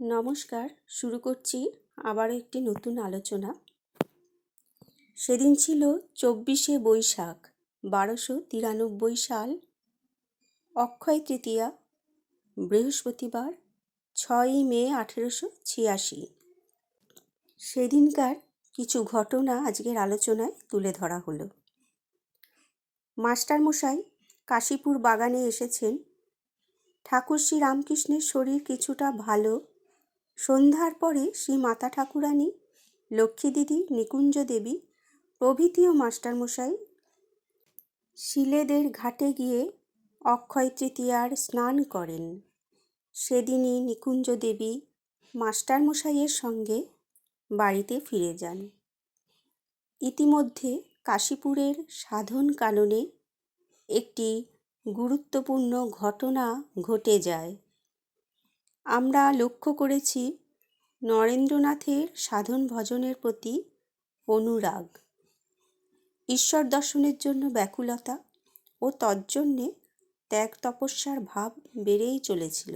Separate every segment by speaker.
Speaker 1: নমস্কার, শুরু করছি আবারও একটি নতুন আলোচনা। সেদিন ছিল চব্বিশে বৈশাখ, বারোশো তিরানব্বই সাল। অক্ষয় তৃতীয়া, বৃহস্পতিবার, ছয়ই মে আঠেরোশো ছিয়াশি। সেদিনকার কিছু ঘটনা আজকের আলোচনায় তুলে ধরা হলো। মাস্টারমশাই কাশীপুর বাগানে এসেছেন। ঠাকুর শ্রী রামকৃষ্ণের শরীর কিছুটা ভালো সন্ধ্যার পরে শ্রী মাতা ঠাকুরানী, লক্ষ্মী দিদি, নিকুঞ্জ দেবী, প্রভৃতি ও মাস্টারমশাই শিলেদের ঘাটে গিয়ে অক্ষয় তৃতীয়ার স্নান করেন। সেদিনই নিকুঞ্জ দেবী মাস্টারমশাইয়ের সঙ্গে বাড়িতে ফিরে যান। ইতিমধ্যে কাশীপুরের সাধন কাননে একটি গুরুত্বপূর্ণ ঘটনা ঘটে যায়। আমরা লক্ষ্য করেছি নরেন্দ্রনাথের সাধন ভজনের প্রতি অনুরাগ, ঈশ্বর দর্শনের জন্য ব্যাকুলতা ও তজ্জন্যে ত্যাগ তপস্যার ভাব বেড়েই চলেছিল।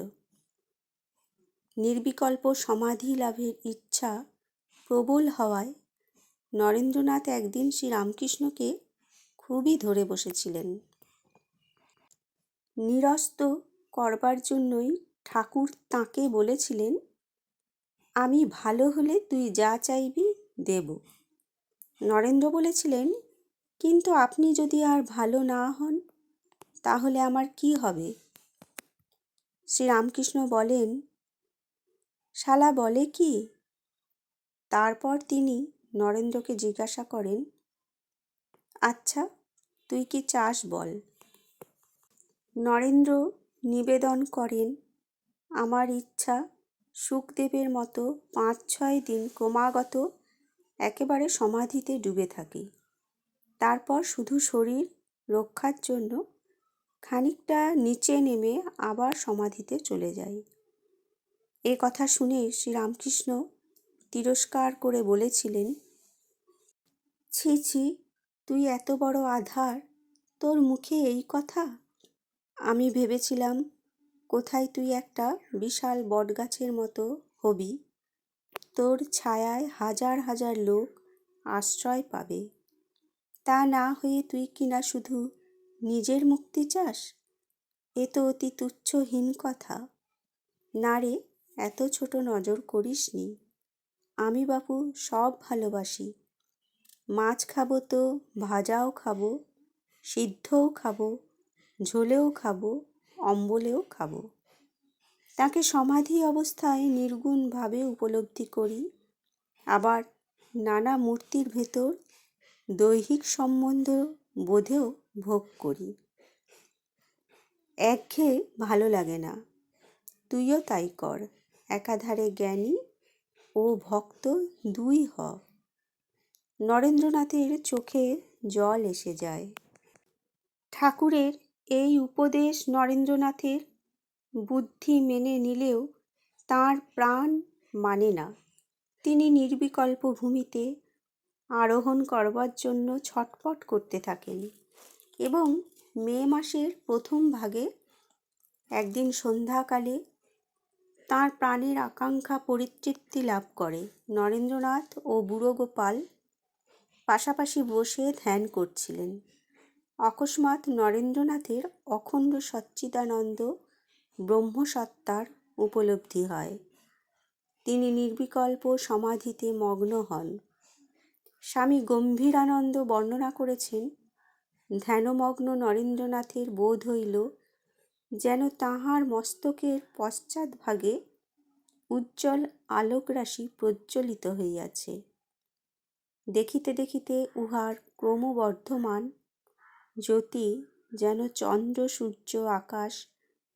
Speaker 1: নির্বিকল্প সমাধি লাভের ইচ্ছা প্রবল হওয়ায় নরেন্দ্রনাথ একদিন শ্রীরামকৃষ্ণকে খুবই ধরে বসেছিলেন। নিরস্ত করবার জন্যই ঠাকুর তাঁকে বলেছিলেন, আমি ভালো হলে তুই যা চাইবি দেব। নরেন্দ্র বলেছিলেন, কিন্তু আপনি যদি আর ভালো না হন, তাহলে আমার কি হবে? শ্রীরামকৃষ্ণ বলেন, শালা বলে কি? তারপর তিনি নরেন্দ্রকে জিজ্ঞাসা করেন আচ্ছা তুই কি চাস বল? নরেন্দ্র নিবেদন করেন আমার ইচ্ছা সুখদেবের মতো পাঁচ ছয় দিন ক্রমাগত একেবারে সমাধিতে ডুবে থাকি। তারপর শুধু শরীর রক্ষার জন্য খানিকটা নিচে নেমে আবার সমাধিতে চলে যাই। এ কথা শুনে শ্রীরামকৃষ্ণ তিরস্কার করে বলেছিলেন, ছি ছি, তুই এত বড় আধার, তোর মুখে এই কথা? আমি ভেবেছিলাম কোথায় তুই একটা বিশাল বটগাছের মতো হবি? তোর ছায়ায় হাজার হাজার লোক আশ্রয় পাবে। তা না হয়ে তুই কিনা শুধু নিজের মুক্তি চাস? এ তো অতি তুচ্ছহীন কথা। না রে, এত ছোট নজর করিস নি আমি বাপু সব ভালোবাসি। মাছ খাব তো, ভাজাও খাব, সিদ্ধও খাব, ঝোলেও খাব। অম্বলেও খাব। তাকে সমাধি অবস্থায় নির্গুণভাবে উপলব্ধি করি। আবার নানা মূর্তির ভেতর দৈহিক সম্বন্ধ বোধেও ভোগ করি। একঘেয়ে ভালো লাগে না। তুইও তাই কর, একাধারে জ্ঞানী ও ভক্ত দুই হ। নরেন্দ্রনাথের চোখে জল এসে যায়। ঠাকুরের এই উপদেশ নরেন্দ্রনাথের বুদ্ধি মেনে নিলেও তাঁর প্রাণ মানে না। তিনি নির্বিকল্প ভূমিতে আরোহণ করবার জন্য ছটপট করতে থাকেন এবং মে মাসের প্রথম ভাগে একদিন সন্ধ্যাকালে তাঁর প্রাণের আকাঙ্ক্ষা পরিতৃপ্তি লাভ করে। নরেন্দ্রনাথ ও বুড়ো গোপাল পাশাপাশি বসে ধ্যান করছিলেন। অকস্মাৎ নরেন্দ্রনাথের অখণ্ড সচ্চিদানন্দ ব্রহ্মসত্তার উপলব্ধি হয়। তিনি নির্বিকল্প সমাধিতে মগ্ন হন। স্বামী গম্ভীরানন্দ বর্ণনা করেছেন, ধ্যানমগ্ন নরেন্দ্রনাথের বোধ হইল যেন তাহার মস্তকের পশ্চাৎভাগে উজ্জ্বল আলোকরাশি প্রজ্বলিত হইয়াছে। দেখিতে দেখিতে উহার ক্রমবর্ধমান জ্যোতি যেন চন্দ্র, সূর্য, আকাশ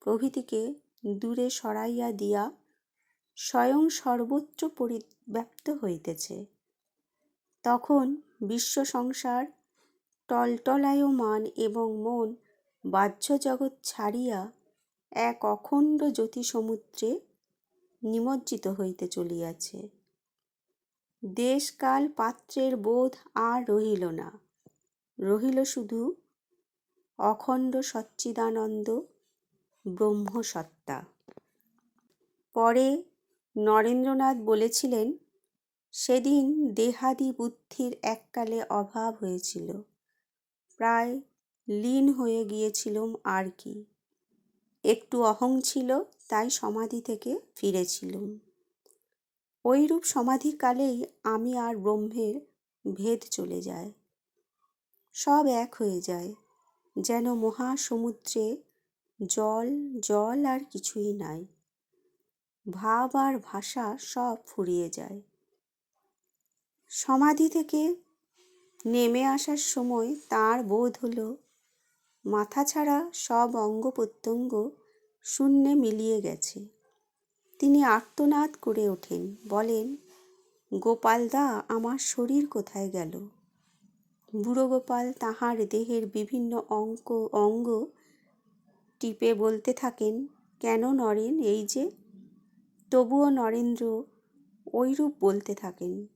Speaker 1: প্রভৃতিকে দূরে সরাইয়া দিয়া স্বয়ং সর্বত্র পরিব্যাপ্ত হইতেছে। তখন বিশ্ব সংসার টলটলায়মান এবং মন বাহ্য জগৎ ছাড়িয়া এক অখণ্ড জ্যোতি সমুদ্রে নিমজ্জিত হইতে চলিয়াছে। দেশকাল পাত্রের বোধ আর রহিল না। রহিল শুধু অখণ্ড সচ্চিদানন্দ ব্রহ্মসত্তা। পরে নরেন্দ্রনাথ বলেছিলেন, সেদিন দেহাদি বুদ্ধির এককালে অভাব হয়েছিল। প্রায় লীন হয়ে গিয়েছিলুম আর কি। একটু অহং ছিল, তাই সমাধি থেকে ফিরেছিলুম। ওইরূপ সমাধিকালেই আমি আর ব্রহ্মের ভেদ চলে যায়। সব এক হয়ে যায়। যেন মহাসমুদ্রে জল জল আর কিছুই নাই। ভাব আর ভাষা সব ফুরিয়ে যায়। সমাধি থেকে নেমে আসার সময় তার বোধ হলো, মাথা ছাড়া সব অঙ্গ প্রত্যঙ্গ শূন্যে মিলিয়ে গেছে। তিনি আর্তনাদ করে ওঠেন, বলেন, গোপালদা, আমার শরীর কোথায় গেল? বুড়ো গোপাল তাহার দেহের বিভিন্ন অঙ্ক, অঙ্গ টিপে বলতে থাকেন, কেন নরেন এই যে? তবুও নরেন্দ্র ওইরূপ বলতে থাকেন,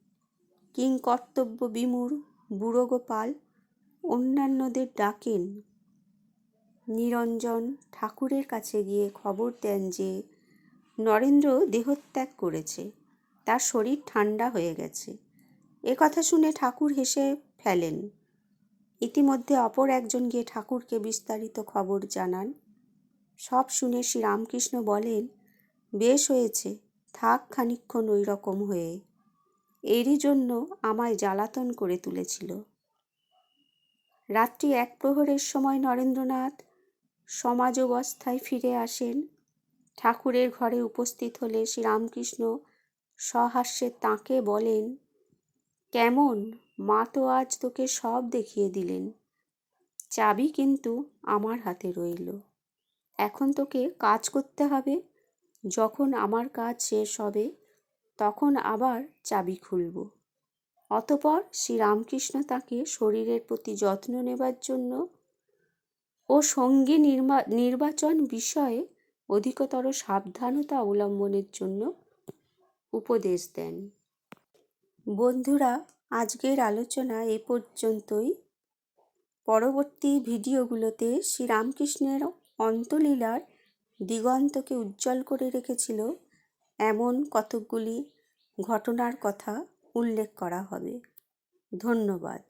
Speaker 1: কিং কর্তব্য বিমূর বুড়ো গোপাল অন্যান্যদের ডাকেন। নিরঞ্জন ঠাকুরের কাছে গিয়ে খবর দেন যে, নরেন্দ্র দেহত্যাগ করেছে, তার শরীর ঠান্ডা হয়ে গেছে। এ কথা শুনে ঠাকুর হেসে ফেলেন। ইতিমধ্যে অপর একজন গিয়ে ঠাকুরকে বিস্তারিত খবর জানান। সব শুনে শ্রীরামকৃষ্ণ বলেন, বেশ হয়েছে, থাক খানিক্ষণ ওই রকম হয়ে। এরই জন্য আমায় জ্বালাতন করে তুলেছিল। রাত্রি এক প্রহরের সময় নরেন্দ্রনাথ সমাজ অবস্থায় ফিরে আসেন। ঠাকুরের ঘরে উপস্থিত হলে শ্রীরামকৃষ্ণ সহাস্যে তাঁকে বলেন, কেমন? মা তো আজ তোকে সব দেখিয়ে দিলেন। চাবি কিন্তু আমার হাতে রইল। এখন তোকে কাজ করতে হবে। যখন আমার কাজ শেষ হবে, তখন আবার চাবি খুলব। অতপর শ্রীরামকৃষ্ণ তাকে শরীরের প্রতি যত্ন নেবার জন্য ও সঙ্গী নির্বাচন বিষয়ে অধিকতর সাবধানতা অবলম্বনের জন্য উপদেশ দেন। বন্ধুরা আজকের আলোচনা এ পর্যন্তই। পরবর্তী ভিডিওগুলোতে শ্রীরামকৃষ্ণের অন্তলীলার দিগন্তকে উজ্জ্বল করে রেখেছিল এমন কতকগুলি ঘটনার কথা উল্লেখ করা হবে। ধন্যবাদ।